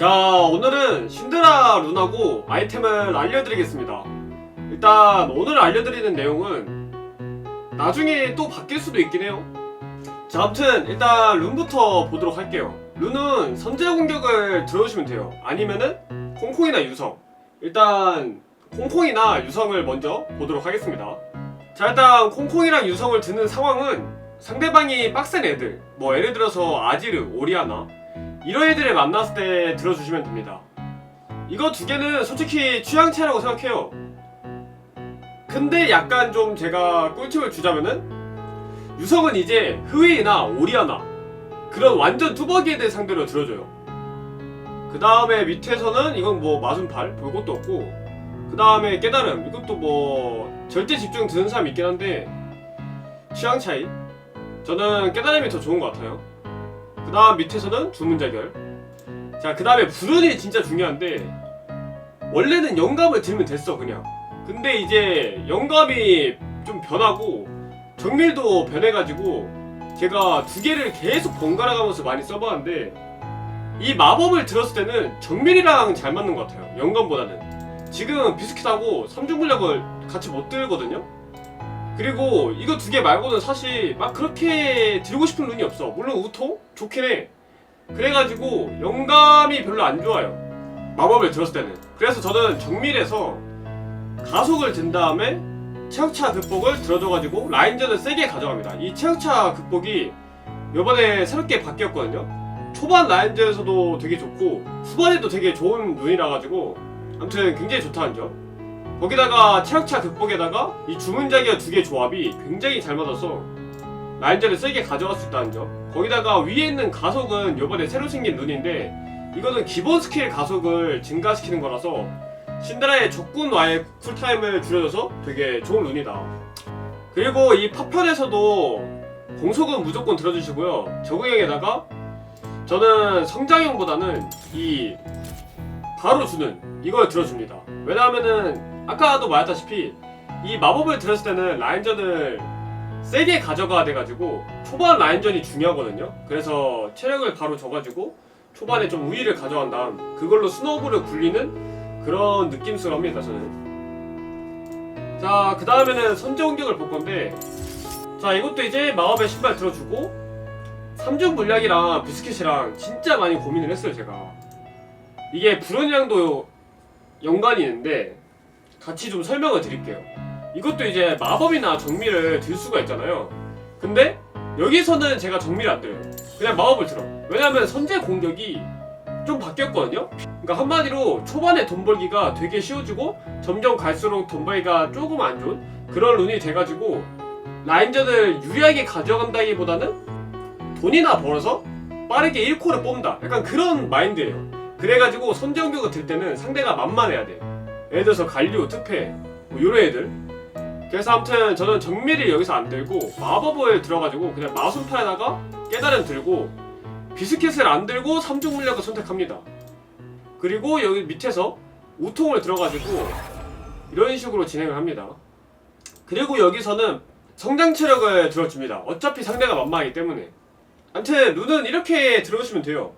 자 오늘은 신드라 룬하고 아이템을 알려드리겠습니다. 일단 오늘 알려드리는 내용은 나중에 또 바뀔 수도 있긴 해요. 자 아무튼 일단 룬부터 보도록 할게요. 룬은 선제 공격을 들어주시면 돼요. 아니면은 콩콩이나 유성. 일단 콩콩이나 유성을 먼저 보도록 하겠습니다. 자 일단 콩콩이랑 유성을 드는 상황은 상대방이 빡센 애들 뭐 예를 들어서 아지르, 오리아나 이런 애들을 만났을 때 들어주시면 됩니다. 이거 두 개는 솔직히 취향 차이라고 생각해요. 근데 약간 좀 제가 꿀팁을 주자면은 유성은 이제 흐웨이나 오리아나 그런 완전 뚜벅이 애들 상대로 들어줘요. 그 다음에 밑에서는 이건 뭐 마순팔 볼 것도 없고 그 다음에 깨달음 이것도 뭐 절대 집중 드는 사람 있긴 한데 취향 차이 저는 깨달음이 더 좋은 것 같아요. 그 다음 밑에서는 주문자결. 자, 그 다음에 불운이 진짜 중요한데, 원래는 영감을 들면 됐어, 그냥. 근데 이제 영감이 좀 변하고, 정밀도 변해가지고, 제가 두 개를 계속 번갈아 가면서 많이 써봤는데, 이 마법을 들었을 때는 정밀이랑 잘 맞는 것 같아요. 영감보다는. 지금 비스킷하고 삼중물력을 같이 못 들거든요? 그리고 이거 두 개 말고는 사실 막 그렇게 들고 싶은 룬이 없어. 물론 우토? 좋긴 해. 그래가지고 영감이 별로 안 좋아요. 마법을 들었을 때는. 그래서 저는 정밀에서 가속을 든 다음에 체육차 극복을 들어줘가지고 라인전을 세게 가져갑니다. 이 체육차 극복이 요번에 새롭게 바뀌었거든요. 초반 라인전에서도 되게 좋고 후반에도 되게 좋은 룬이라가지고 아무튼 굉장히 좋다는 점. 거기다가 체력차 극복에다가 이 주문자기가 두개 조합이 굉장히 잘 맞아서 라인전을 세게 가져갈 수 있다는 점. 거기다가 위에 있는 가속은 이번에 새로 생긴 룬인데 이거는 기본 스킬 가속을 증가시키는 거라서 신드라의 적군 와의 쿨타임을 줄여줘서 되게 좋은 룬이다. 그리고 이 파편에서도 공속은 무조건 들어주시고요. 적응형에다가 저는 성장형보다는 이 바로 주는 이걸 들어줍니다. 왜냐하면은 아까도 말했다시피 이 마법을 들었을 때는 라인전을 세게 가져가야 돼가지고 초반 라인전이 중요하거든요. 그래서 체력을 바로 줘가지고 초반에 좀 우위를 가져간 다음 그걸로 스노우볼을 굴리는 그런 느낌으로 합니다. 저는. 자, 그 다음에는 선제 공격을 볼 건데 자 이것도 이제 마법의 신발 들어주고 삼중 물약이랑 비스킷이랑 진짜 많이 고민을 했어요 제가 이게 불온이랑도 연관이 있는데 같이 좀 설명을 드릴게요. 이것도 이제 마법이나 정밀을 들 수가 있잖아요. 근데 여기서는 제가 정밀을 안 들어요. 그냥 마법을 들어. 왜냐면 선제 공격이 좀 바뀌었거든요. 그러니까 한마디로 초반에 돈 벌기가 되게 쉬워지고 점점 갈수록 돈 벌기가 조금 안 좋은 그런 룬이 돼가지고 라인전을 유리하게 가져간다기보다는 돈이나 벌어서 빠르게 1코를 뽑는다. 약간 그런 마인드예요. 그래가지고 선제 공격을 들 때는 상대가 만만해야 돼. 예를 들어서 갈리오, 특패 뭐 요런 애들. 그래서 아무튼 저는 정밀을 여기서 안 들고 마법을 들어가지고 그냥 마순팔에다가 깨달음 들고 비스킷을 안 들고 삼중 물약을 선택합니다. 그리고 여기 밑에서 우통을 들어가지고 이런 식으로 진행을 합니다. 그리고 여기서는 성장 체력을 들어줍니다. 어차피 상대가 만만하기 때문에. 아무튼 룬은 이렇게 들어주시면 돼요